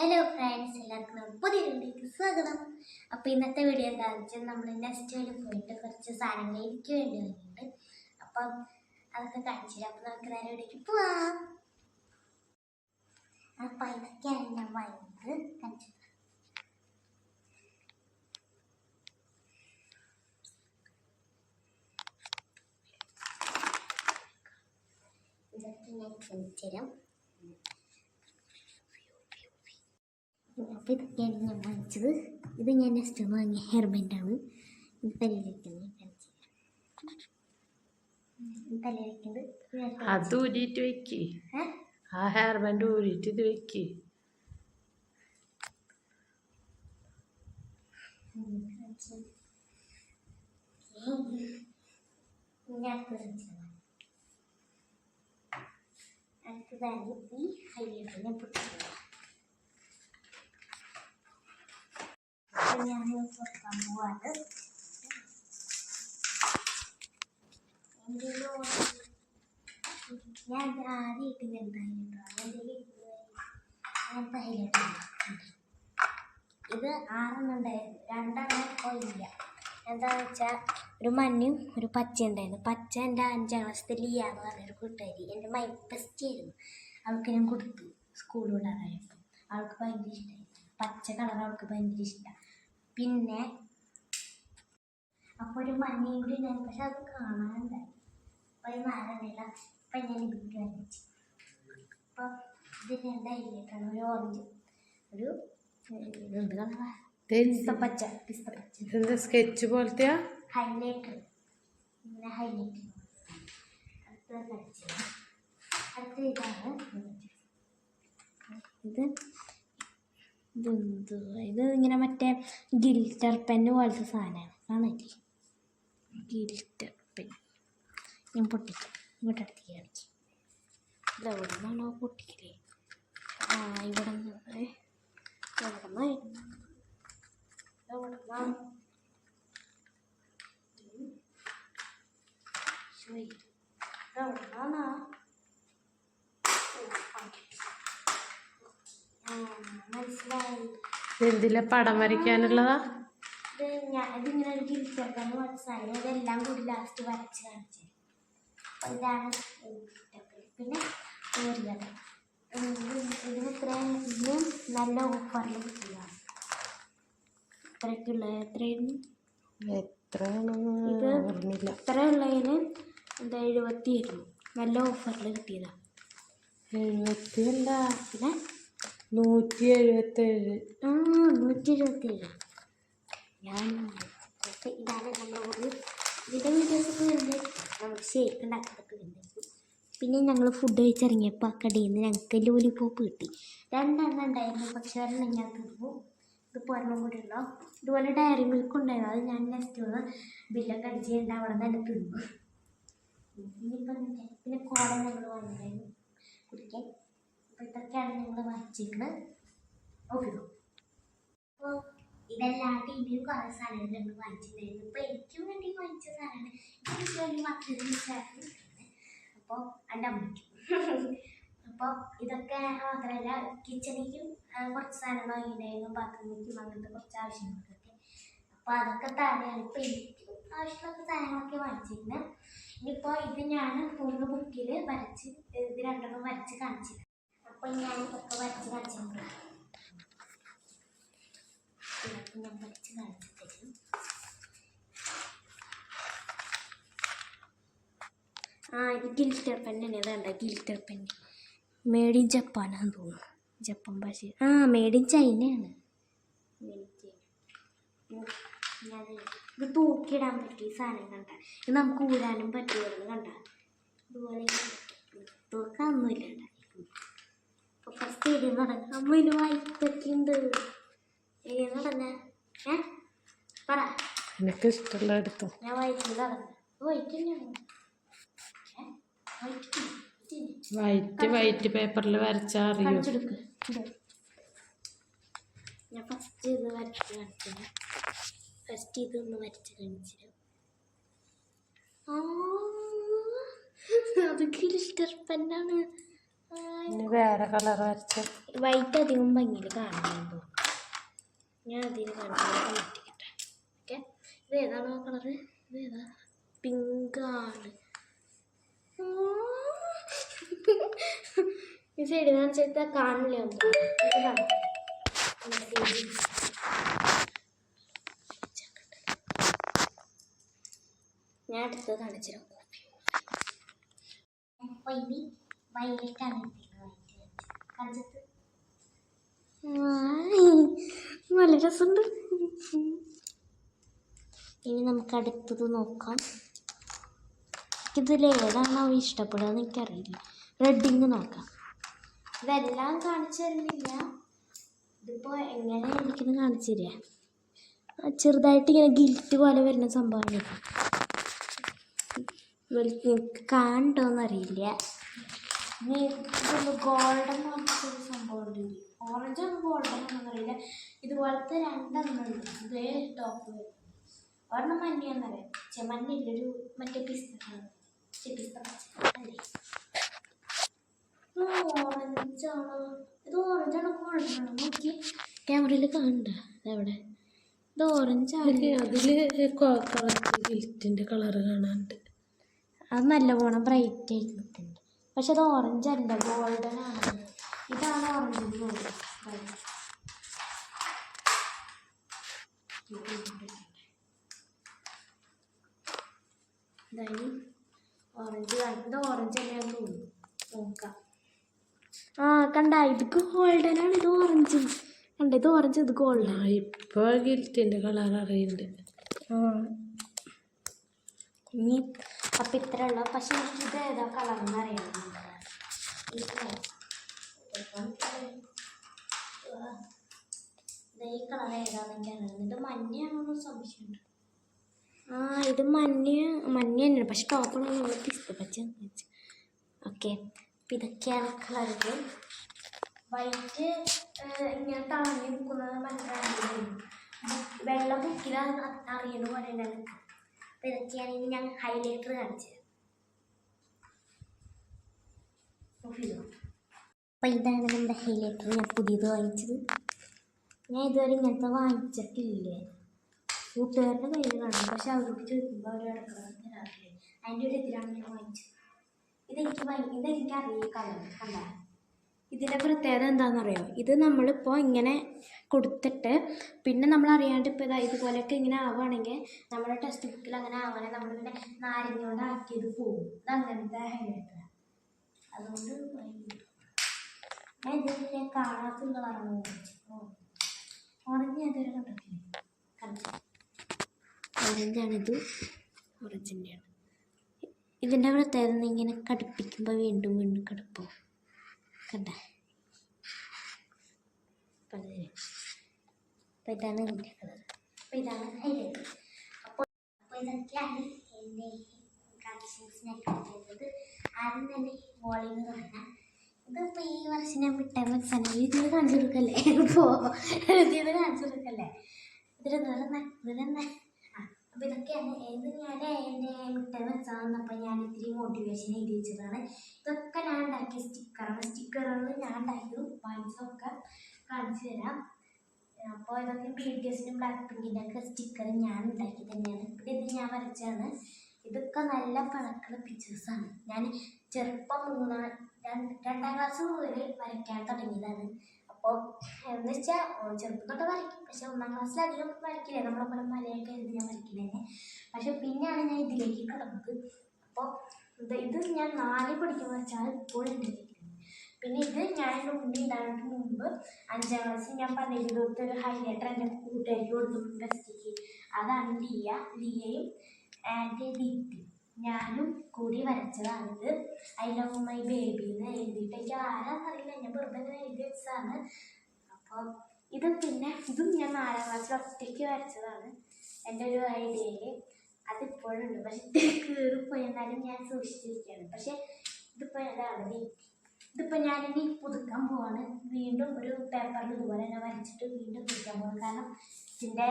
Hello friends എല്ലാവർക്കും പുതിയ വീഡിയോക്ക് സ്വാഗതം. അപ്പോൾ ഇന്നത്തെ വീഡിയോ എന്താണെന്ന് വെച്ചാൽ നമ്മൾ നെക്സ്റ്റ് പോയിട്ട് കുറച്ച് സാധനങ്ങൾ എനിക്ക് വേണ്ടി വന്നിട്ടുണ്ട്. അപ്പം അതൊക്കെ കാണിച്ചില്ല അപ്പം അപ്പോൾ നമുക്ക് നേരെ വീഡിയോക്ക് പോവാം. അപ്പം ഇതൊക്കെയാണ് ഞാൻ വാങ്ങിയത് കാണിച്ചത്. ഇതൊക്കെ ഞാൻ കാണിച്ചു തരാം. അപ്പോൾ ഇതൊക്കെയാണ് ഞാൻ വാങ്ങിച്ചത് ഇത് ഞാൻ നെക്സ്റ്റ് വാങ്ങിയ ഹെയർ ബാൻഡാണ് ഇത് അത് ഊരിയിട്ട് വെക്ക്. ആ ഹെയർ ബാൻഡ് ഊരിയിട്ട് ഇത് വെക്ക്. അടുത്തതായി ഈ ഹൈലൈറ്റ് ഞാൻ ഞാൻ അടുത്തത് കാണിച്ചു തരാം. അടുത്തതാണ് ഈ ഹൈലൈറ്റർ ഞാൻ പൊട്ടിച്ചത് അപ്പോൾ ഞാൻ ഇത് ആദ്യമായിട്ട് ഞാൻ ഹൈലൈറ്റർ എന്റെ ഇത് ആറെണ്ണം ഉണ്ടായിരുന്നു രണ്ടെണ്ണം ഇപ്പോൾ എന്താണെന്ന് വെച്ചാൽ ഒരു മഞ്ഞയും ഒരു പച്ച ഉണ്ടായിരുന്നു. പച്ച എന്റെ അഞ്ചാം ക്ലാസ്സിൽ പറഞ്ഞൊരു കൂട്ടുകാരി എന്റെ മൈ ബെസ്റ്റ് ആയിരുന്നു. അവൾക്ക് ഞാൻ കൊടുത്തു. സ്കൂളിൽ വിടാറായപ്പോൾ അവൾക്ക് ഭയങ്കര ഇഷ്ടമായി പച്ച കളർ അവൾക്ക് ഭയങ്കര ഇഷ്ടമാണ് പിന്നെ അപ്പോൾ ഒരു മഞ്ഞയും കൂടി ഉണ്ടായി പക്ഷെ അത് കാണാനുണ്ടായി അപ്പോൾ ഈ നാലെണ്ണയില്ല അപ്പം ഞാൻ വീട്ടിൽ വരച്ചു അപ്പോൾ ഇത് രണ്ടായിട്ടാണ് ഒരു ഓറഞ്ച് ഒരു എന്ത് കളറാ? പിസ്ത പച്ച പിസ്ത പച്ച. ഇതെന്താ സ്കെച്ച് പോലത്തെ ഹൈലൈറ്റർ ഇങ്ങനെ ഹൈലൈറ്റ് അടുത്ത അടുത്ത ഇതാണ്. ഇത് ഇതെന്തോ ഇത് ഇങ്ങനെ മറ്റേ ഗിൽറ്റർ പെൻ പോലത്തെ സാധനമാണ് കാണില്ലേ ഗിൽറ്റർ പെൻ. ഞാൻ പൊട്ടിക്കാം. ഇങ്ങോട്ട് അടുത്തേക്ക് കാണിച്ചു നിന്നാണോ പൊട്ടിക്കലേ? ആ ഇവിടെ നിന്ന്. എവിടെ നിന്നായിരുന്നു എന്തിലെ പടം വരയ്ക്കാനുള്ളതാ? ഇതിങ്ങനെ ഒരു ഗിരിച്ചേർക്കാൻ മനസ്സിലായി ഇതെല്ലാം കൂടി ലാസ്റ്റ് വരച്ച് കാണിച്ചു ഇതാണ്. പിന്നെ ഊരിയത് ഇതിന് ഇത്രയും ഇതും നല്ല ഓഫറിൽ ഇത്രയ്ക്കുള്ള എത്രയാണെന്ന് ഓർമ്മയില്ല ഇത്രയുള്ളതിന് എന്താ എഴുപത്തിയായിരുന്നു നല്ല ഓഫറിൽ കിട്ടിയതാണ് എഴുപത്തി എന്താ? പിന്നെ നൂറ്റി എഴുപത്തേഴ് ആ നൂറ്റി ഇരുപത്തിയേഴ് ഞാൻ ഇതാണ് നമ്മളോട് ഇതിന്റെ വീഡിയോസൊക്കെ വരുന്നത് നമുക്ക് ഷേക്ക് ഉണ്ടാക്കുന്നതൊക്കെ വരുന്നത് പിന്നെ ഞങ്ങൾ ഫുഡ് കഴിച്ചിറങ്ങിയപ്പോൾ കടയിൽ നിന്ന് ഞങ്ങൾക്ക് ലോലിപോപ്പ് കിട്ടി. രണ്ടെണ്ണം ഉണ്ടായിരുന്നു. പക്ഷേ ഒരെണ്ണം ഞാൻ തിന്നു ഇത് ഒരെണ്ണം കൂടി ഉണ്ടോ ഇതുപോലെ ഡയറി മിൽക്ക് ഉണ്ടായിരുന്നു. അത് ഞാൻ നെക്സ്റ്റ് ഒന്ന് ബില്ലൊക്കെ അടിച്ച് നിന്ന് തന്നെ തിന്നു? പിന്നെ കോട ഞങ്ങൾ വാങ്ങിയിരുന്നു കുടിക്കാൻ. ഇതൊക്കെയാണ് ഞങ്ങൾ വാങ്ങിച്ചിരിക്കുന്നത് ഓക്കെ അപ്പോൾ ഇതല്ലാണ്ട് ഇനിയും കുറേ സാധനങ്ങൾ ഞങ്ങൾ വാങ്ങിച്ചിട്ടുണ്ടായിരുന്നു ഇപ്പോൾ എനിക്കും വേണ്ടി വാങ്ങിച്ച സാധനമാണ് എനിക്ക് വേണ്ടി മക്കളുടെ വിചാരിച്ചു അപ്പോൾ എന്റെ അമ്മയ്ക്കും. അപ്പോൾ ഇതൊക്കെ മാത്രമല്ല കിച്ചണിക്കും കുറച്ച് സാധനങ്ങൾ വാങ്ങിയിട്ടുണ്ടായിരുന്നു. ബാത്റൂമിലേക്കും അങ്ങനത്തെ കുറച്ച് ആവശ്യങ്ങൾക്കൊക്കെ. അപ്പോൾ അതൊക്കെ തന്നെയാണ് ഇപ്പോൾ എനിക്കും ആവശ്യമുള്ള സാധനങ്ങളൊക്കെ വാങ്ങിച്ചിരുന്നത് ഇനിയിപ്പോൾ ഇത് ഞാൻ മൂന്ന് ബുക്കിൽ വരച്ച് ഇത് രണ്ടെണ്ണം വരച്ച് കാണിച്ചിരുന്നു ഞാൻ ആ ഇത് ഗിൽറ്റർ പെന്നാണ് അതാണ്ട ഗിൽറ്റർ പെൻ മേഡ് ഇൻ ജപ്പാനാന്ന് തോന്നുന്നു. ജപ്പാൻ ഭാഷ ആ മേഡ് ഇൻ ചൈനയാണ് ഇത് തൂക്കിയിടാൻ പറ്റിയ സാധനം കണ്ട? ഇത് നമുക്ക് ഊരാനും പറ്റുമായിരുന്നു കണ്ട? ഇതുപോലെ തൂക്കാനൊന്നുമില്ല അപ്പോൾ ഫസ്റ്റ് എഴുതി തുടങ്ങാം അമ്മ ഇതിന് ഉണ്ട് എഴുതി തുടങ്ങ ഏ? പറ. എനിക്ക് ഇഷ്ടമുള്ള എടുത്തു. ഞാൻ വായിച്ചു തുടങ്ങാം വായിക്കുന്നതാണ് ഏ? വായിക്കുന്നു വൈറ്റ് വൈറ്റ് പേപ്പറിൽ വരച്ചാ അറിയോ? ഇത്. ഞാൻ ഫസ്റ്റ് ഇത് വരച്ച് കാണിച്ചത് ഫസ്റ്റ് ഇതൊന്ന് വരച്ച് കാണിച്ചത് ആ അത് ഗിൽസ്റ്റർ പെന്നാണ് ഇനി വേറെ കളർ വരച്ച്. വൈറ്റ് അധികം ഭംഗിയിൽ കാണുന്നുണ്ടോ ഞാൻ അതിന് കാണിക്കാൻ ഓക്കെ ഇത് ഏതാണ് ആ കളറ് ഇത് ഏതാ? പിങ്കാണ് ഈ സൈഡ് കാണിച്ചാൽ കാണില്ല. ഞാൻ അടുത്തത് കാണിച്ചിരുന്നു വൈകിട്ടാണ് കാണിച്ചത് നല്ല രസമുണ്ട്. ഇനി നമുക്ക് അടുത്തത് നോക്കാം. ഇതിൽ ഏതാണോ ഇഷ്ടപ്പെടുക എന്ന് എനിക്കറിയില്ല റെഡിങ് നോക്കാം. ഇതെല്ലാം കാണിച്ചു തരുന്നില്ല. ഇതിപ്പോൾ എങ്ങനെ എനിക്കൊന്ന് കാണിച്ചു തരിക? ചെറുതായിട്ട് ഇങ്ങനെ ഗിൽറ്റ് പോലെ വരുന്ന സംഭവം ഇവർക്ക് ഇനി ഇതൊന്ന് ഗോൾഡൻ മത്തങ്ങ സംഭവം ഉണ്ട് ഓറഞ്ച് ആണ് ഗോൾഡൻ എന്നറിയില്ല ഇതുപോലത്തെ രണ്ടെണ്ണം ഉണ്ട് ഇതേ ടോപ്പ് വരും ഒരെണ്ണം മഞ്ഞയാണെന്നറിയാം പക്ഷെ മഞ്ഞയില്ല. ഒരു മറ്റേ പിസ്തക്കാണ് പിസ്ത അല്ലേ? ഓറഞ്ചാണോ ഇത് ഓറഞ്ചാണ് ഗോൾഡൻ ആണോ? നോക്കി ക്യാമറയിൽ കാണണ്ട. ഇതെവിടെ? ഇത് ഓറഞ്ച് അതിൽ കളർ കാണാനുണ്ട്. അത് നല്ല പോണം ബ്രൈറ്റ് ആയിട്ട് നിൽക്കുന്നുണ്ട് പക്ഷെ അത് ഓറഞ്ച് അല്ല ഗോൾഡൻ ആണ്. ഇതാണ് ഓറഞ്ച് ഇതായി. ഓറഞ്ച് ഇത് ഓറഞ്ച് തന്നെയാണെന്ന് തോന്നുന്നു. നോക്കാം. ആ കണ്ട ഇത് ഗോൾഡൻ ആണ് ഇത് ഓറഞ്ച് കണ്ട ഇത് ഓറഞ്ച് ഇത് ഗോൾഡൻ ഇപ്പോൾ ഇപ്പൊ ഗിൽറ്റിന്റെ കളർ അറിയുന്നുണ്ട് ഇനി അപ്പം ഇത്ര ഉള്ള പക്ഷെ എനിക്ക് ഇത് ഏതാ കളർ എന്ന് അറിയാം ഈ കളർ ഏതാന്ന് എനിക്ക് അറിയാം ഇത് മഞ്ഞയാണോ സംശയമുണ്ട്. ആ ഇത് മഞ്ഞ മഞ്ഞ തന്നെയാണ്. പക്ഷെ ടോപ്പാണ് നമ്മൾ പിസ്ത പച്ച ഓക്കെ അപ്പം ഇതൊക്കെയാണ് കളറുകൾ വൈറ്റ് ഇങ്ങനെ തളഞ്ഞ് നിൽക്കുന്നത് മനസ്സിലാകും വെള്ള ബുക്കിലാണ് അറിയണ പോലെ ഉണ്ടാകും അപ്പോൾ ഇതൊക്കെയാണ് ഇനി ഞാൻ ഹൈലൈറ്റർ കാണിച്ചത്. അപ്പോൾ ഇതാണ് നമ്മുടെ ഹൈലൈറ്റർ ഞാൻ പുതിയത് വാങ്ങിച്ചത്. ഞാൻ ഇതുവരെ ഇങ്ങനത്തെ വാങ്ങിച്ചിട്ടില്ല. കൂട്ടുകാരുടെ കയ്യിൽ കാണും. പക്ഷെ അവരോട് ചോദിക്കുമ്പോൾ അവർ തരാറില്ല അതിന്റെ ഒരു ഇതിലാണ് ഞാൻ വാങ്ങിച്ചത്. ഇതെനിക്ക് ഇതെനിക്ക് അറിയാം കളർ. കണ്ട? ഇതിന്റെ പ്രത്യേകത എന്താണെന്നറിയോ? ഇത് നമ്മളിപ്പോൾ ഇങ്ങനെ കൊടുത്തിട്ട് പിന്നെ നമ്മൾ അറിയാണ്ട് ഇപ്പോൾ ഇതാ ഇതുപോലെയൊക്കെ ഇങ്ങനെ ആവുകയാണെങ്കിൽ നമ്മുടെ ടെക്സ്റ്റ് ബുക്കിൽ അങ്ങനെ നമ്മൾ പിന്നെ നാരങ്ങ കൊണ്ട് ആക്കിയത് പോകും. ഇത് അങ്ങനത്തെ ഹൈലൈറ്റർ അതുകൊണ്ട് ഞാൻ ഇതിന്റെ കാണാത്ത കളറാണ് ഓറഞ്ച് ഞാൻ ഇതുവരെ കണ്ടിട്ടില്ല കണ്ടു? ഓറഞ്ചാണിത്. ഓറഞ്ചിന്റെയാണ് ഇതിന്റെ പ്രത്യേകത ഇങ്ങനെ കടുപ്പിക്കുമ്പോൾ വീണ്ടും വീണ്ടും കടുപ്പം. കണ്ട? അപ്പോൾ ഇതാണ് ഇതിന്റെ കളർ അപ്പോൾ ഇതാണ് അപ്പോൾ അപ്പോൾ ഇതൊക്കെയാണ് എന്റെ ചെയ്തത്. ആദ്യം തന്നെ വോളിയം പറഞ്ഞാൽ ഇതിപ്പോൾ ഈ വർഷം ഞാൻ വിട്ടാൽ വെച്ചാൽ ഇതിൽ കാണിച്ചു കൊടുക്കല്ലേ? ഇപ്പോൾ ഇതിൽ കാണിച്ചു കൊടുക്കല്ലേ? ഇതിലെന്ന് പറഞ്ഞാൽ ഇതിലെന്നെ അപ്പോൾ ഇതൊക്കെയാണ് ഇത് ഞാൻ എന്റെ മിഠായി വെച്ചാൽ വന്നപ്പോൾ ഞാൻ ഇത്തിരി മോട്ടിവേഷൻ എഴുതി വെച്ചതാണ്. ഇതൊക്കെ ഞാൻ ഉണ്ടാക്കിയ സ്റ്റിക്കറാണ് സ്റ്റിക്കറുകൾ ഞാൻ ഉണ്ടാക്കിയതും വാങ്ങിച്ചതൊക്കെ കാണിച്ചു തരാം. അപ്പോൾ ഇതൊക്കെ ബി ടി എസിനും ബ്ലാക്ക് പിങ്കിന്റെ ഒക്കെ സ്റ്റിക്കർ ഞാൻ ഉണ്ടാക്കി തന്നെയാണ്. പിന്നെ ഇത് ഞാൻ വരച്ചാണ് ഇതൊക്കെ നല്ല പഴക്കുള്ള പിക്ചേഴ്സാണ് ഞാൻ ചെറുപ്പം മൂന്നാം രണ്ട് ക്ലാസ് മുതൽ വരയ്ക്കാൻ തുടങ്ങിയതാണ്. അപ്പോൾ എന്ന് വെച്ചാൽ ചെറുപ്പം തൊട്ട് വരയ്ക്കും. പക്ഷെ ഒന്നാം ക്ലാസ്സിൽ അധികം വരയ്ക്കില്ല. നമ്മളെ പോലെ മലയൊക്കെ എഴുതി ഞാൻ വരയ്ക്കില്ലേ പക്ഷെ പിന്നെയാണ് ഞാൻ ഇതിലേക്ക് കിടന്നത്. അപ്പോൾ ഇത് ഞാൻ നാല് പഠിക്കുമ്പോൾ വെച്ചാൽ ഇപ്പോഴുണ്ട്. പിന്നെ ഇത് ഞാൻ എന്റെ ഉണ്ണി ഉണ്ടായിട്ട് മുമ്പ് അഞ്ചാം ക്ലാസ്സിൽ ഞാൻ പതിനഞ്ച് കൊടുത്ത ഒരു ഹൈലൈറ്റർ എന്റെ കൂട്ടുകാരിക്ക് കൊടുത്തിട്ടുണ്ട് ബെസ്റ്റിക്ക് അതാണ് ലിയ. ലിയയും ആൻഡ് ദീപ്തി. ഞാനും കൂടി വരച്ചതാണിത്. ഐ ലവ് മൈ ബേബി എന്ന് എഴുതിയിട്ട് എനിക്ക് ആരാന്നറിയില്ല ഞാൻ വെറുതെ ഇങ്ങനെ എഴുതി വെച്ചതാണ്. അപ്പോൾ ഇത് പിന്നെ ഇതും ഞാൻ നാലാം ക്ലാസ്സിൽ ഒറ്റയ്ക്ക് വരച്ചതാണ്. എന്റെ ഒരു ഐഡിയയിൽ അതിപ്പോഴുണ്ട്. പക്ഷെ കീറിപ്പോയി. എന്നാലും ഞാൻ സൂക്ഷിച്ചിരിക്കുകയാണ്. പക്ഷെ ഇതിപ്പോൾ ദീപ്തി. ഇതിപ്പോൾ ഞാനിനി പുതുക്കാൻ പോവാണ്. വീണ്ടും ഒരു പേപ്പറിൽ ഇതുപോലെ തന്നെ വരച്ചിട്ട് വീണ്ടും പുതുക്കാൻ പോകും കാരണം ഇതിന്റെ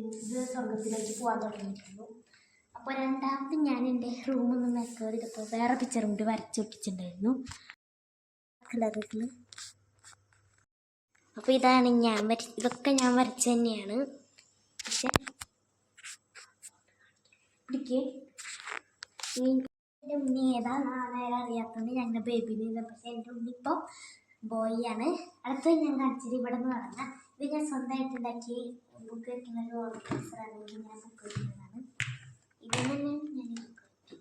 ഇത് സ്വർഗത്തിലേക്ക് പോകാൻ തുടങ്ങിയിട്ടുള്ളൂ. അപ്പോൾ രണ്ടാമത് ഞാൻ എന്റെ റൂമൊന്ന് മേക്കോർ ഇതിപ്പോൾ വേറെ പിക്ചർ കൂടി വരച്ച് ഒട്ടിച്ചിട്ടുണ്ടായിരുന്നു കളറുകൾ അപ്പോൾ ഇതാണ് ഞാൻ വര ഇതൊക്കെ ഞാൻ വരച്ച് തന്നെയാണ്. പക്ഷെ പിടിക്കേ എന്റെ ഉണ്ണി ഏതാ നേരെ അറിയാത്തതുകൊണ്ട് ഞങ്ങളുടെ ബേബി നിന്ന് പക്ഷെ എന്റെ ഉണ്ണി ഇപ്പോൾ ബോയ് ആണ്. അടുത്തത് ഞാൻ കാണിച്ചത് ഇവിടെ നിന്ന് പറഞ്ഞാൽ ഇത് ഞാൻ സ്വന്തമായിട്ട് ഉണ്ടാക്കി ബുക്ക് വയ്ക്കുന്ന ഒരു ഓർഗനൈസറാണെങ്കിൽ ഞാൻ ബുക്ക് വയ്ക്കുന്നതാണ് ഇത് നിന്ന് ഞാൻ ബുക്ക് വയ്ക്കും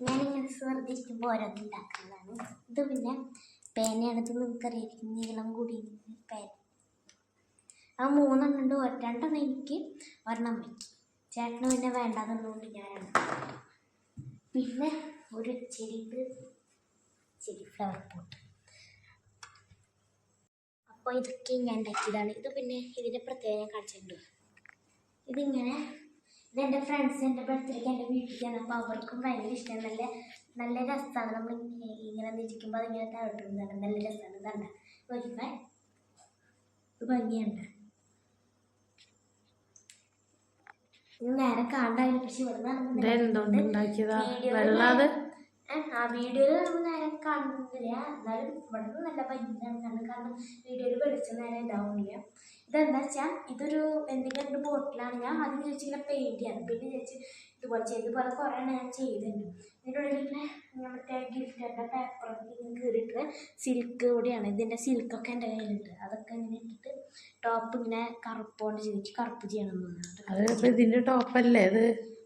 ഞാനിങ്ങനെ വെറുതെ ഇരിക്കുമ്പോൾ ഓരോന്നും ഉണ്ടാക്കുന്നതാണ് ഇത് പിന്നെ പേനയാണ് ഇത് നിങ്ങൾക്കറിയായിരിക്കും നീളം കൂടി പേന. ആ മൂന്നെണ്ണം ഉണ്ട് രണ്ടെണ്ണം എനിക്ക് ഒരെണ്ണം വയ്ക്കും. ചേട്ടന് പിന്നെ വേണ്ടാന്നുള്ളതുകൊണ്ട് ഞാനാണ് പിന്നെ ഒരു ചെടിക്ക് ചെടി ഫ്ലവർ പോട്ട് അപ്പോൾ ഇതൊക്കെ ഞാൻ ഉണ്ടാക്കിയതാണ് ഇത് പിന്നെ ഇതിന്റെ പ്രത്യേകം കാണിച്ചിട്ടുണ്ട് ഇതിങ്ങനെ ഇതെന്റെ ഫ്രണ്ട്സ് എന്റെ ബർത്ത്ഡേക്ക് എന്റെ വീട്ടിൽ അപ്പോൾ അവർക്കും ഭയങ്കര ഇഷ്ടമാണ് നല്ല നല്ല രസമാണ്. നമ്മൾ ഇങ്ങനെ ഇരിക്കുമ്പോൾ അതിങ്ങനെ തവിട്ടുന്നതാണ്. നല്ല രസമാണ്. ഇതാണ് ഇത് ഭംഗിയുണ്ട് ഇത് നേരെ കാണ്ടായി പക്ഷെ ഇവിടെ ഇത് എന്തുകൊണ്ട് ആ വീഡിയോയിൽ നമ്മൾ നേരെ കാണുന്നില്ല എന്നാലും ഇവിടെ നിന്ന് നല്ല ഭംഗിയാണ് കാരണം വീഡിയോയിൽ വെളിച്ചം നേരെ ഇതാവുന്നില്ല ഇതെന്താ വെച്ചാൽ ഇതൊരു എന്തെങ്കിലും ഒരു ബോട്ടിലാണ് ഞാൻ ആദ്യം ചോദിച്ചു ഇങ്ങനെ പെയിന്റ് ചെയ്യാറ് പിന്നെ ചോദിച്ച് ഇതുപോലെ ചെയ്ത് ഇതുപോലെ കുറേ എണ്ണം ഞാൻ ചെയ്തിട്ടുണ്ട്. ഇതിന്റെ ഉള്ളിൽ ഇങ്ങനെ ഞാൻ മറ്റേ ഗിഫ്റ്റൊക്കെ പേപ്പറൊക്കെ ഇങ്ങനെ കീറിയിട്ട് സിൽക്ക് കൂടിയാണ്. ഇതിന്റെ സിൽക്കൊക്കെ എന്റെ കയ്യിലുണ്ട്. അതൊക്കെ ഇങ്ങനെ ഇട്ടിട്ട് ടോപ്പ് ഇങ്ങനെ കറുപ്പോണ്ട് ചെയ്തിട്ട് കറുപ്പ് ചെയ്യണം എന്ന് ഇതിന്റെ ഇതിന്റെ ടോപ്പല്ലേ അത്?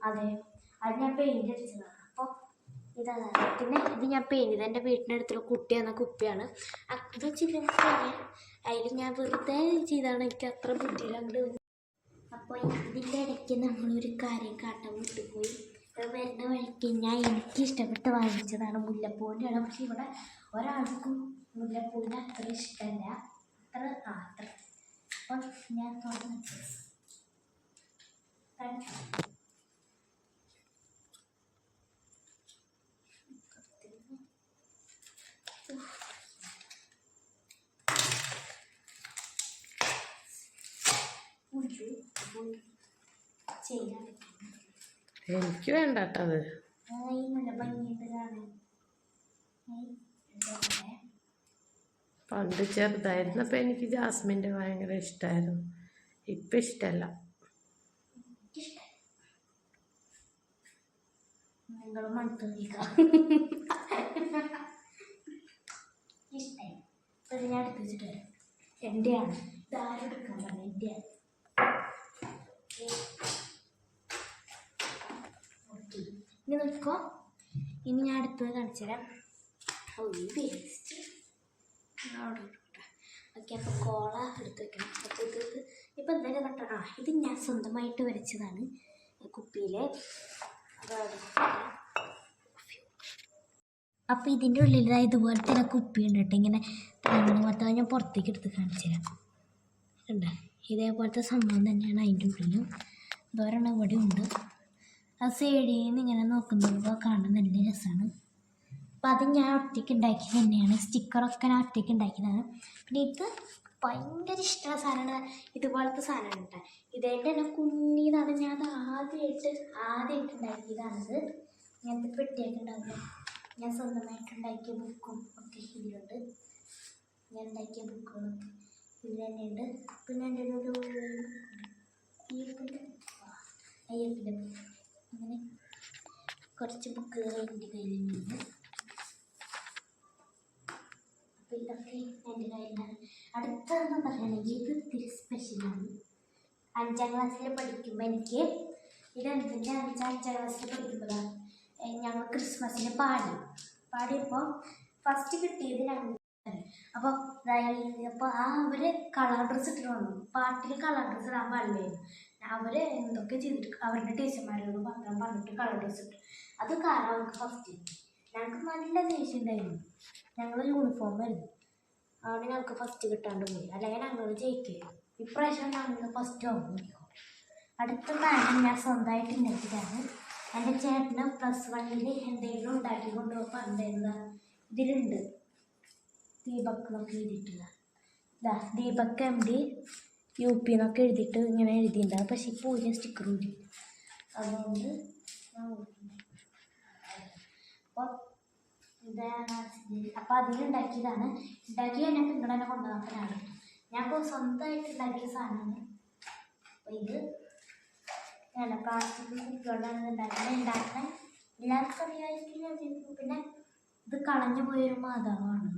അതെ. അത് ഞാൻ പെയിന്റ് അടിച്ചതാണ് ഇതാണ് പിന്നെ ഇത് ഞാൻ പെയിന്റ് എന്റെ വീട്ടിന്റെ അടുത്തുള്ള കുട്ടി എന്ന കുപ്പിയാണ് അത് ചിന്തിച്ചാൽ അതിൽ ഞാൻ വെറുതെ ചെയ്താണ്. എനിക്ക് അത്ര ബുദ്ധിയില്ല. അങ്ങോട്ട് അപ്പോൾ ഇതിന്റെ ഇടയ്ക്ക് നമ്മളൊരു കാര്യം കാട്ടാൻ വിട്ടുപോയി. ഇത് വരുന്ന വഴിക്ക് ഞാൻ എനിക്ക് ഇഷ്ടപ്പെട്ട് വാങ്ങിച്ചതാണ് മുല്ലപ്പൂവിന്റെയാണ് പക്ഷെ ഇവിടെ ഒരാൾക്കും മുല്ലപ്പൂവിന് അത്ര ഇഷ്ടമല്ല. അത്ര ആ അത്ര. അപ്പം ഞാൻ തുറന്നു ഉള്ളു അപ്പോൾ ചെയ്യാൻ എനിക്ക് വേണ്ട കേട്ടോ അത് ഈ നല്ല ഭംഗിയുണ്ട് കാണാൻ. ഏയ്, ഇതല്ലേ? പണ്ട് ചെറുതായിരുന്നപ്പോൾ എനിക്ക് ജാസ്മിന്റെ ഭയങ്കര ഇഷ്ടായിരുന്നു. ഇപ്പം ഇഷ്ടല്ല. എന്റെയാണ് ഞാൻ എടുത്ത് വെച്ചിട്ട് വരാം. എന്റെയാണ് ഇതാരും പറഞ്ഞു? എന്റെയാണ് ഓക്കെ ഇനി നോക്കോ ഇനി ഞാൻ അടുത്തത് കാണിച്ചു ഓക്കെ അപ്പോൾ കോള എടുത്ത് വെക്കണം. അപ്പോൾ ഇത് ഇപ്പൊ എന്തായാലും കണ്ടോ? ഇത് ഞാൻ സ്വന്തമായിട്ട് വരച്ചതാണ് കുപ്പിയിലെ. അപ്പോൾ ഇതിന്റെ ഉള്ളിൽ ഇതുപോലെ തന്നെ കുപ്പി ഉണ്ട് കേട്ടോ. ഇങ്ങനെ തലമുറ പോലത്തെ ഞാൻ പുറത്തേക്ക് എടുത്ത് കാണിച്ചു തരാം ഉണ്ട് ഇതേപോലത്തെ സംഭവം തന്നെയാണ് അതിന്റെ ഉള്ളിലും. വേറെ ഇവിടെ ഉണ്ട്. ആ സൈഡിൽ നിന്ന് ഇങ്ങനെ നോക്കുമ്പോൾ കാണാൻ നല്ല രസമാണ് അപ്പം അത് ഞാൻ ഒറ്റയ്ക്ക് ഉണ്ടാക്കി തന്നെയാണ് സ്റ്റിക്കറൊക്കെ ഞാൻ ഒറ്റയ്ക്ക് ഉണ്ടാക്കിയതാണ് പിന്നെ ഇത് ഭയങ്കര ഇഷ്ടമുള്ള സാധനമാണ് ഇതുപോലത്തെ സാധനമാണ് കേട്ടോ ഇതേന്റെ തന്നെ കുഞ്ഞിതാണ് ഞാൻ അത് ആദ്യമായിട്ട് ആദ്യമായിട്ട് ഉണ്ടാക്കിയതാണിത് ഇങ്ങനത്തെ പെട്ടിയൊക്കെ ഉണ്ടാവില്ല ഞാൻ സ്വന്തമായിട്ട് ഉണ്ടാക്കിയ ബുക്കും ഒക്കെ ഇതിലുണ്ട് ഞാൻ ഉണ്ടാക്കിയ ബുക്കുകളൊക്കെ ഇതിൽ തന്നെയുണ്ട് പിന്നെ എന്റെ ഒരു അയ്യപ്പന്റെ അയ്യപ്പന്റെ അങ്ങനെ കുറച്ച് ബുക്കുകൾ എന്റെ കയ്യിലുണ്ട് അപ്പോൾ ഇതൊക്കെ എന്റെ കയ്യിലാണ്. അടുത്തതെന്ന് പറയുകയാണെങ്കിൽ ഇത് ഇത്തിരി സ്പെഷ്യലാണ് അഞ്ചാം ക്ലാസ്സിൽ പഠിക്കുമ്പോൾ എനിക്ക് ഇത് എന്തിന്റെ അഞ്ചാം അഞ്ചാം ക്ലാസ്സിൽ പഠിക്കുമ്പോഴാണ്. ഞങ്ങൾ ക്രിസ്മസിന് പാടി. പാടിയപ്പോൾ ഫസ്റ്റ് കിട്ടിയത് ഞങ്ങൾ അപ്പോൾ അപ്പോൾ ആ അവർ കളർ ഡ്രസ്സ് ഇട്ടിട്ട് വന്നു. പാട്ടിൽ കളർ ഡ്രസ്സ് ഇടാൻ പാടില്ലായിരുന്നു. അവർ എന്തൊക്കെ ചെയ്തിട്ട് അവരുടെ ടീച്ചർമാരോട് പത്രം പറഞ്ഞിട്ട് കളർ ഇട്ടു. അത് കാരണം അവർക്ക് ഫസ്റ്റ് ഞങ്ങൾക്ക് നല്ല ദേഷ്യം ഉണ്ടായിരുന്നു. ഞങ്ങൾ യൂണിഫോം ആയിരുന്നു. അതുകൊണ്ട് ഞങ്ങൾക്ക് ഫസ്റ്റ് കിട്ടാണ്ട് പോയി. അല്ലെങ്കിൽ ഞങ്ങൾ ജയിക്കില്ല ഇപ്രാവശ്യം ഞങ്ങൾ ഫസ്റ്റ് ആവും അടുത്ത കാര്യം ഞാൻ സ്വന്തമായിട്ട് ഉണ്ടാക്കിയതാണ്. എന്റെ ചേട്ടന് പ്ലസ് വണ്ണിൽ എന്തെങ്കിലും ഉണ്ടാക്കി കൊണ്ടുപോയി പറഞ്ഞിരുന്ന ഇതിലുണ്ട്. ദീപക് എന്നൊക്കെ എഴുതിയിട്ടുള്ള. Deepak M D U P എന്നൊക്കെ എഴുതിയിട്ട് ഇങ്ങനെ എഴുതിയിട്ടുണ്ടാകും പക്ഷെ ഇപ്പോൾ ഒരു സ്റ്റിക്കർ കൂടി അതുകൊണ്ട്. അപ്പോൾ ഇതാണ് അപ്പോൾ അതിലുണ്ടാക്കിയതാണ് ഉണ്ടാക്കി കഴിഞ്ഞപ്പോൾ നിങ്ങൾ തന്നെ കൊണ്ടുവന്നപ്പോഴാണ് ഞാൻ സ്വന്തമായിട്ട് ഉണ്ടാക്കിയ സാധനമാണ്. അപ്പോൾ ഇത് ഞാൻ പ്ലാസ്റ്റിക് കുപ്പിയോടാണ് ഉണ്ടാക്കുന്നത്. ഉണ്ടാക്കാൻ എല്ലാവർക്കും അറിയാമായിരിക്കും പിന്നെ ഇത് കളഞ്ഞു പോയൊരു മാതാവാണ്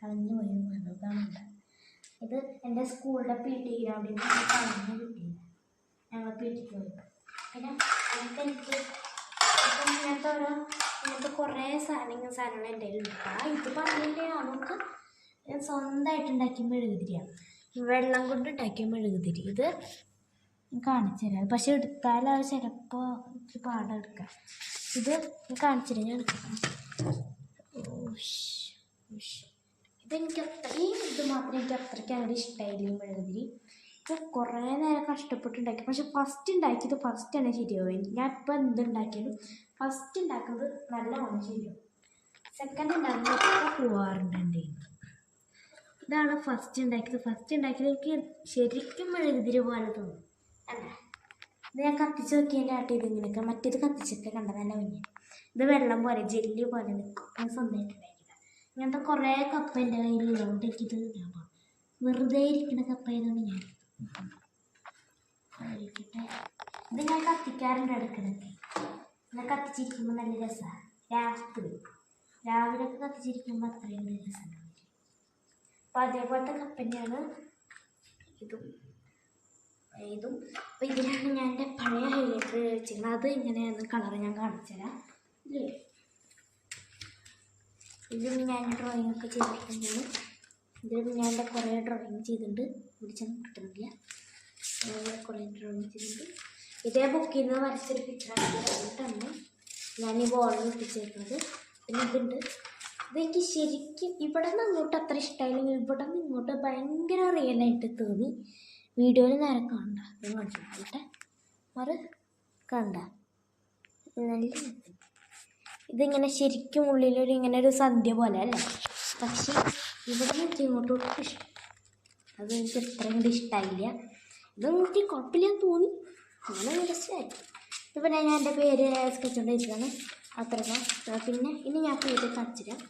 കളഞ്ഞു പോയൊരു മാതാവാണ് ഉണ്ട് ഇത് എന്റെ സ്കൂളിലെ പി ടി ഗ്രൗണ്ടിൽ നിന്ന് കളഞ്ഞു കിട്ടിയത് ഞങ്ങൾ പി ടി പോയപ്പോൾ പിന്നെ അതൊക്കെ എനിക്ക് ഇപ്പം ഇങ്ങനത്തെ ഓരോ ഇങ്ങനത്തെ കുറേ സാധനങ്ങൾ സാധനങ്ങൾ എന്റെ കയ്യിലുണ്ട് ആ ഇത് പറഞ്ഞില്ലേ? നമുക്ക് സ്വന്തമായിട്ട് ഉണ്ടാക്കിയ മെഴുകുതിരിയാണ് വെള്ളം കൊണ്ട് ഉണ്ടാക്കിയ മെഴുകുതിരി. ഇത് കാണിച്ചു തരാം. പക്ഷെ എടുത്താൽ അത് ചിലപ്പോൾ എനിക്ക് പാടം എടുക്കാം ഇത് കാണിച്ചു തരാം. ഞാൻ എടുക്കാം. ഓഷ്, ഓഷ്. ഇതെനിക്ക് അത്രയും ഇത് മാത്രമേ എനിക്ക് അത്രയ്ക്ക് അങ്ങനെ ഇഷ്ടമായില്ല മെഴുകുതിരി ഞാൻ കുറേ നേരം കഷ്ടപ്പെട്ടുണ്ടാക്കി. പക്ഷെ ഫസ്റ്റ് ഉണ്ടാക്കിയത് ഫസ്റ്റാണ് ശരിയാവും. ഞാൻ ഇപ്പോൾ എന്തുണ്ടാക്കിയാലും ഫസ്റ്റ് ഉണ്ടാക്കുന്നത് നല്ലതാണ് ശരിയാവും. സെക്കൻഡ് ഉണ്ടാക്കുന്നത് പോവാറുണ്ട് ഇതാണ് ഫസ്റ്റ് ഉണ്ടാക്കിയത്. ഫസ്റ്റ് ഉണ്ടാക്കിയത് എനിക്ക് ശരിക്കും മെഴുകുതിരി പോലെ തോന്നും. അല്ല ഇത് ഞാൻ കത്തിച്ച് നോക്കിയതിന്റെ ആട്ടി ഇത് ഇങ്ങനെയൊക്കെ മറ്റേത് കത്തിച്ചൊക്കെ കണ്ടതല്ല വലിയ ഇത് വെള്ളം പോലെ ജെല്ലി പോലെ നിൽക്കും. സ്വന്തമായിട്ടുണ്ടായി സ്വന്തമായിട്ട് ഇങ്ങനത്തെ കുറേ കപ്പ എന്റെ കയ്യിലുള്ളതുകൊണ്ട് എനിക്കിത് വെറുതെ ഇരിക്കുന്ന കപ്പ ഞാൻ ഇത് ഞാൻ കത്തിക്കാറുണ്ട് ഇടയ്ക്കിടയ്ക്ക്. എന്നാൽ കത്തിച്ചിരിക്കുമ്പോൾ നല്ല രസമാണ് രാത്രി. രാവിലെ ഒക്കെ കത്തിച്ചിരിക്കുമ്പോൾ അത്രയും നല്ല രസമാണ് അപ്പോൾ അതേപോലത്തെ കപ്പന്നെയാണ് ഇതും. ഇതും. അപ്പോൾ ഇതിലാണ് ഞാൻ എന്റെ പഴയ ഹൈലൈറ്റർ വെച്ചിരുന്നത്. അത് ഇങ്ങനെയാണ് കളർ ഞാൻ കാണിച്ചു തരാം ഇല്ലേ? ഇതിൽ ഞാൻ ഡ്രോയിങ് ഒക്കെ ചെയ്തിട്ടുണ്ടാണ് ഇതിൽ ഞാൻ എന്റെ കുറേ ഡ്രോയിങ് ചെയ്തിട്ടുണ്ട്. പിടിച്ചൊന്നും കിട്ടുന്നില്ല. കുറേ ഡ്രോയിങ് ചെയ്തിട്ടുണ്ട്. ഇതേ ബുക്കിൽ നിന്ന് വരച്ചൊരു പിക്ചറാണ് ഞാൻ ഈ ബോളിൽ ഒട്ടിച്ചേക്കുന്നത് പിന്നെ ഇതുണ്ട്. ഇതെനിക്ക് ശരിക്കും ഇവിടെ നിന്ന് അങ്ങോട്ട് അത്ര ഇഷ്ടമായില്ലെങ്കിൽ ഇവിടെ നിന്ന് ഇങ്ങോട്ട് ഭയങ്കര റിയലായിട്ട് തോന്നി. വീഡിയോയിൽ നേരെ കാണണ്ട. കാണിച്ചു കണ്ട. നല്ല. ഇതിങ്ങനെ ശരിക്കും ഉള്ളിലൊരു ഇങ്ങനെ ഒരു സദ്യ പോലെ അല്ലേ? പക്ഷെ ഇവിടെ നിന്ന് ഇങ്ങോട്ട് ഒട്ടും ഇഷ്ടം അത് എനിക്ക് എത്രയും കൂടി ഇഷ്ടമായില്ല ഇത് എനിക്ക് കുഴപ്പമില്ല തോന്നി അങ്ങനെ രസമായി ഇപ്പം ഞാൻ എന്റെ പേര് സ്കെച്ച് കൊണ്ട് വെച്ചതാണ് പിന്നെ ഇനി ഞാൻ പേര് കാണിച്ചുതരാം.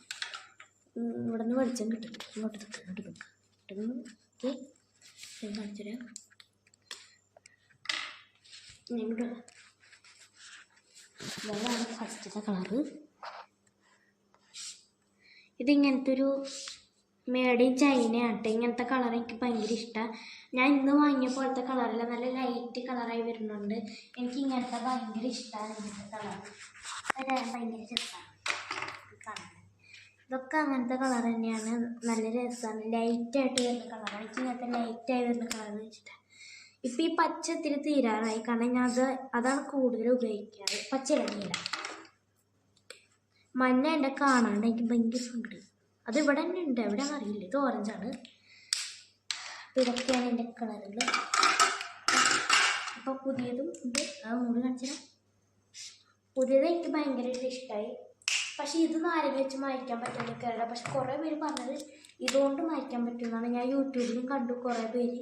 ഇവിടെ നിന്ന് വെളിച്ചം കിട്ടും. ഇങ്ങോട്ട് നിൽക്കുക ഇങ്ങോട്ട് നിൽക്കുക നിന്ന് ഓക്കെ കാണിച്ചുതരാം. ഇങ്ങോട്ട്. ഇതാണ് ഫസ്റ്റത്തെ കളറ്. ഇതിങ്ങനത്തെ ഒരു മേഡ് ഇൻ ചൈനയാട്ടെ ഇങ്ങനത്തെ കളർ എനിക്ക് ഭയങ്കര ഇഷ്ടമാണ് ഞാൻ ഇന്ന് വാങ്ങിയ പോലത്തെ കളറില്ല നല്ല ലൈറ്റ് കളറായി വരുന്നുണ്ട്. എനിക്ക് ഇങ്ങനത്തെ ഭയങ്കര ഇഷ്ടമാണ് ഇങ്ങനത്തെ കളർ അത് ഭയങ്കര രസമാണ് ഇതൊക്കെ അങ്ങനത്തെ കളർ തന്നെയാണ്. നല്ല രസമാണ് ലൈറ്റായിട്ട് വരുന്ന കളറാണ്. എനിക്ക് ഇങ്ങനത്തെ ലൈറ്റായി വരുന്ന കളർ വെച്ചിട്ടാണ് ഇപ്പം ഈ പച്ച ഇത്തിരി തീരാറായി. കാരണം ഞാൻ അത് അതാണ് കൂടുതൽ ഉപയോഗിക്കാറ്. പച്ച ഇറങ്ങിയില്ല മഞ്ഞ എന്റെ കാണാണ്ട് എനിക്ക് ഭയങ്കര സങ്കടം. അത് ഇവിടെ തന്നെ ഉണ്ട് എവിടെ അറിയില്ല. ഇത് ഓറഞ്ചാണ്. ഇതൊക്കെയാണ് എന്റെ കളറുകൾ അപ്പോൾ പുതിയതും ഉണ്ട് ആ മൂന്ന് കാണിച്ചാൽ പുതിയത് എനിക്ക് ഭയങ്കരമായിട്ട് ഇഷ്ടമായി പക്ഷേ ഇത് നാരങ്ങ വെച്ച് മായ്ക്കാൻ പറ്റുമെന്ന് കേരള പക്ഷെ കുറേ പേര് പറഞ്ഞത് ഇതുകൊണ്ട് മായ്ക്കാൻ പറ്റുമെന്നാണ് ഞാൻ യൂട്യൂബിലും കണ്ടു കുറേ പേര്.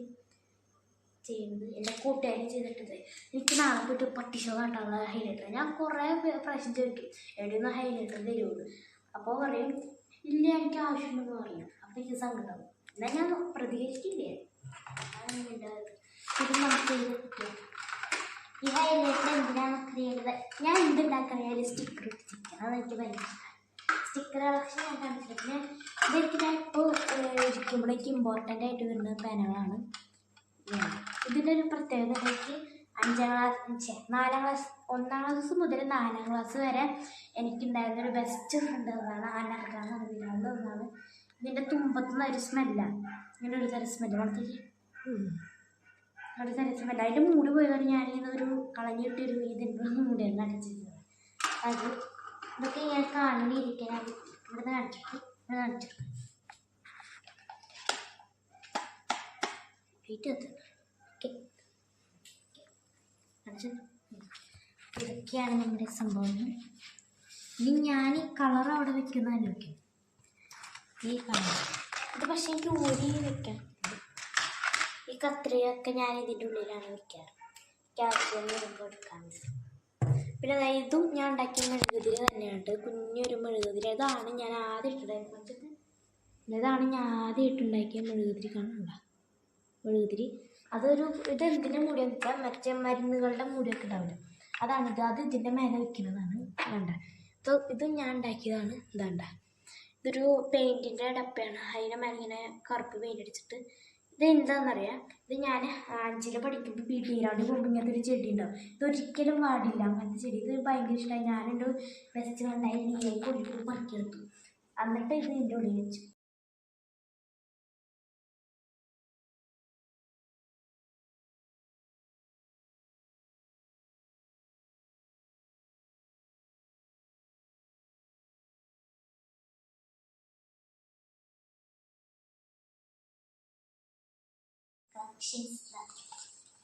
ചെയ്യുന്നത്. എന്റെ കൂട്ടുകാരും ചെയ്തിട്ടത്. എനിക്ക് നാളെ പോയിട്ട് പട്ടിഷോ കാട്ടാനുള്ള ഹൈലൈറ്റർ ഞാൻ കുറേ പ്രാവശ്യം ചോദിക്കും നിന്ന് ഹൈലൈറ്റർ തരുമെന്ന് അപ്പോൾ പറയും ഇല്ല എനിക്ക് ആവശ്യമുണ്ടെന്ന് പറയും. അപ്പോൾ എനിക്ക് സങ്കടം. എന്നാൽ ഞാൻ പ്രതികരിക്കില്ലേ ഈ ഹൈലൈറ്റർ എന്തിനാണ് ക്രിയേറ്റത് ഞാൻ എന്തുണ്ടാക്കറിയാൽ സ്റ്റിക്കർ ഒട്ടിച്ചിരിക്കണം അതെനിക്ക് ഭയങ്കര സ്റ്റിക്കർ കളക്ഷൻ ഞാൻ കണ്ടിട്ടുണ്ട് പിന്നെ ഇതെനിക്ക് ഞാൻ ഇപ്പോൾ ഇരിക്കുമ്പോഴേക്ക് ഇമ്പോർട്ടന്റ് ആയിട്ട് വരുന്ന പേനകളാണ്. ഇതിന്റെ ഒരു പ്രത്യേകത എനിക്ക് അഞ്ചാം ക്ലാസ് നാലാം ക്ലാസ് ഒന്നാം ക്ലാസ് മുതൽ നാലാം ക്ലാസ് വരെ എനിക്കുണ്ടായിരുന്ന ഒരു ബെസ്റ്റ് ഫ്രണ്ട് എന്നാണ് അനർക്കാന്ന് അറിയില്ലാന്ന് ഒന്നാണ്. ഇതിന്റെ തുമ്പത്തുനിന്ന് ഒരു സ്മെല്ലാണ് ഇങ്ങനെ ഒരു തരം സ്മെല്ല് വളർത്തിക്ക്. ഒരു തരം സ്മെല്ല് അതിന്റെ മൂടി പോയതാണ് ഞാൻ ഒരു കളഞ്ഞിട്ടൊരു ഇതിന്റെ മൂടിയാണ് അടിച്ചത് അത് ഇതൊക്കെ ഞാൻ കാണുന്നിരിക്കാൻ ഇവിടുന്ന് കാണിച്ചിട്ട് ഇവിടെ കാണിച്ചിട്ട്. വെയിറ്റ് ഇതൊക്കെയാണ് നമ്മുടെ സംഭവം ഇനി ഞാൻ ഈ കളർ അവിടെ വെക്കുന്ന ആലോചിക്കും ഈ കളർ. ഇത് പക്ഷെ എനിക്ക് ഊരി വെക്കാം. ഈ കത്രയൊക്കെ ഞാൻ ഇതിന്റെ ഉള്ളിലാണ് വെക്കാറ്. വരുമ്പോൾ എടുക്കാൻ പിന്നെ അതായത് ഇതും ഞാൻ ഉണ്ടാക്കിയ മെഴുകുതിരി തന്നെയാണ് കുഞ്ഞൊരു മെഴുകുതിരി. ഇതാണ് ഞാൻ ആദ്യം ഇട്ടുണ്ടായിരുന്നത് ഇതാണ് ഞാൻ ആദ്യം ഇട്ടുണ്ടാക്കിയ മെഴുകുതിരി. കാണുന്നുണ്ടോ മെഴുകുതിരി. അതൊരു ഇത് എന്തിന്റെ മൂടിയെന്ന് വെച്ചാൽ മറ്റേ മരുന്നുകളുടെ മൂടിയൊക്കെ ഉണ്ടാവില്ല? അതാണിത് അത് ഇതിന്റെ മേലെ വെക്കുന്നതാണ്. വേണ്ട ഇത് ഇതും ഞാൻ ഉണ്ടാക്കിയതാണ്. ഇതാണ്ട. ഇതൊരു പെയിന്റിന്റെ ഡപ്പയാണ്. അതിന്റെ മേലെ ഇങ്ങനെ കറുപ്പ് പെയിന്റ് അടിച്ചിട്ട്. ഇത് എന്താണെന്നറിയാം ഇത് ഞാൻ അഞ്ചിൽ പഠിക്കുമ്പോൾ പി ടിയിലാണ്ട് പോകുമ്പോൾ ഇങ്ങനത്തെ ഒരു ചെടി ഉണ്ടാവും. ഇതൊരിക്കലും പാടില്ല അങ്ങനത്തെ ചെടി. ഇത് ഭയങ്കര ഇഷ്ടമായി ഞാനെന്റെ ബെസ്റ്റ് ഫ്രണ്ടായി നീ കൊണ്ടിട്ട് പറിക്കെടുത്തു എന്നിട്ട് ഇത് ഇതിന്റെ ഉള്ളിൽ വെച്ചു. കളക്ഷൻസ്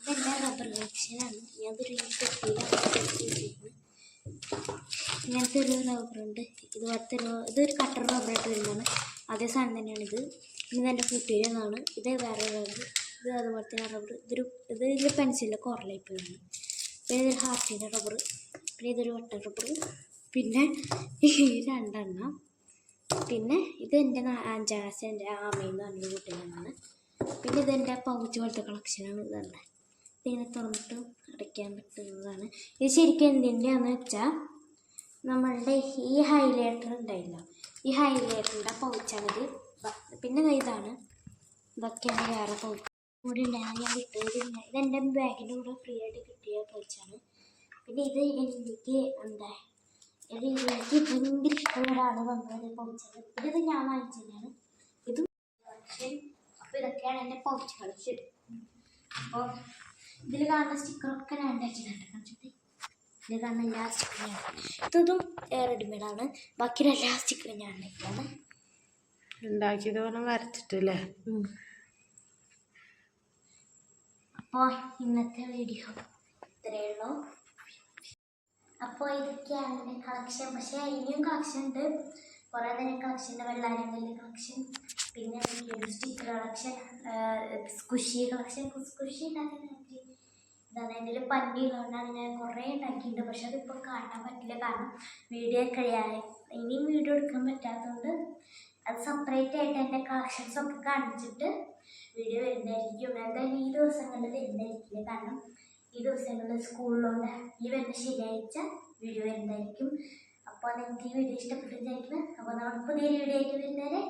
ഇതെല്ലാം റബ്ബർ കളക്ഷനാണ് ഞാനതൊരു ഇങ്ങനത്തെ ഒരു റബ്ബറുണ്ട് ഇതുപോലത്തെ ഒരു ഇതൊരു കട്ടർ റബ്ബറായിട്ട് വരുന്നതാണ്. അതേ സാധനം തന്നെയാണ് ഇത്. ഇന്ന് എന്റെ കൂട്ടുകാരിയാണ് ഇത് വേറെ റബ്ബർ ഇത് അതുപോലെ തന്നെ റബ്ബർ ഇതൊരു ഇത് ഇതിൽ പെൻസിലിന്റെ കോറലായിപ്പോയാണ് പിന്നെ ഇതൊരു ഹാർട്ടിന്റെ റബ്ബർ പിന്നെ ഇതൊരു വട്ട റബ്ബർ പിന്നെ ഈ രണ്ടെണ്ണം. പിന്നെ ഇത് എന്റെ അഞ്ചാം ക്ലാസ് എന്റെ ആമയിൽ നിന്ന് പറഞ്ഞ കൂട്ടുകാരാണ് പിന്നെ ഇതെന്റെ പൗച്ച് പോലത്തെ കളക്ഷനാണ് ഇതുണ്ട് ഇതിനെ തുറന്നിട്ട് അടയ്ക്കാൻ പറ്റുന്നതാണ്. ഇത് ശരിക്കും എന്തിന്റെയാന്ന് വെച്ചാൽ നമ്മളുടെ ഈ ഹൈലൈറ്റർ ഉണ്ടായില്ല ഈ ഹൈലൈറ്ററിന്റെ പൗച്ചാണിത് പിന്നെ ഇതാണ്. ഇതൊക്കെയാണ് വേറെ പൗച്ച്. കൂടി ഉണ്ടായിരുന്നു ഞാൻ വിട്ടത് ഇതെന്റെ ബാഗിന്റെ കൂടെ ഫ്രീ ആയിട്ട് കിട്ടിയ പൗച്ചാണ്. പിന്നെ ഇത് എനിക്ക് എന്താ ഇത് എനിക്ക് ഭയങ്കര ഇഷ്ടമുള്ള ഒരാൾ വന്നത് പൗച്ചാണ്. പിന്നെ ഇത് ഞാൻ വാങ്ങിച്ചതാണ്. ഇതും അപ്പോൾ ഇതൊക്കെയാണ് എന്റെ പൗച്ച് കളക്ഷൻ അപ്പോൾ ഇതിൽ കാണുന്ന സ്റ്റിക്കറൊക്കെ ഞാൻ ഉണ്ടാക്കിയിട്ടുണ്ട് ഇതിൽ കാണുന്ന എല്ലാ സ്റ്റിക്കറും ഞാൻ ഇതും റെഡിമെയ്ഡാണ് ബാക്കിയുള്ള എല്ലാ സ്റ്റിക്കറും ഞാൻ ഉണ്ടാക്കിയതാണ് ഉണ്ടാക്കിയത് വരച്ചിട്ടില്ലേ? അപ്പോൾ ഇന്നത്തെ വീഡിയോ ഇത്രയേ ഉള്ളൂ. അപ്പോൾ ഇതൊക്കെയാണ് എന്റെ കളക്ഷൻ പക്ഷേ ഇനിയും കളക്ഷൻ ഉണ്ട്. കുറേ തന്നെ കളക്ഷൻ ഉണ്ട്. വെള്ളാരങ്കലിന്റെ കളക്ഷൻ പിന്നെ sticker collection squishy collection squishy ഉണ്ടാക്കാൻ എനിക്ക് ഇതാണ് എന്റെ ഒരു പന്നി ഉള്ളതുകൊണ്ടാണ് ഞാൻ കുറേ ഉണ്ടാക്കിയിട്ടുണ്ട്. പക്ഷെ അതിപ്പോൾ കാണാൻ പറ്റില്ല. കാരണം വീഡിയോ കഴിയാതെ. ഇനിയും വീഡിയോ എടുക്കാൻ പറ്റാത്തതുകൊണ്ട് അത് സെപ്പറേറ്റ് ആയിട്ട് എന്റെ കളക്ഷൻസ് ഒക്കെ കാണിച്ചിട്ട് വീഡിയോ വരുന്നതായിരിക്കും. എന്തായാലും ഈ ദിവസങ്ങളിൽ വരുന്നതായിരിക്കില്ല. കാരണം ഈ ദിവസങ്ങളിൽ സ്കൂളിലുണ്ട് ഈ വരുന്ന ശനിയാഴ്ച വീഡിയോ വരുന്നതായിരിക്കും. അപ്പോൾ നിങ്ങൾക്ക് ഈ വീഡിയോ ഇഷ്ടപ്പെട്ടു വിചാരിക്കുന്നു. അപ്പോൾ നമുക്ക് പുതിയൊരു വീഡിയോ ആയിട്ട് വരുന്നവരെ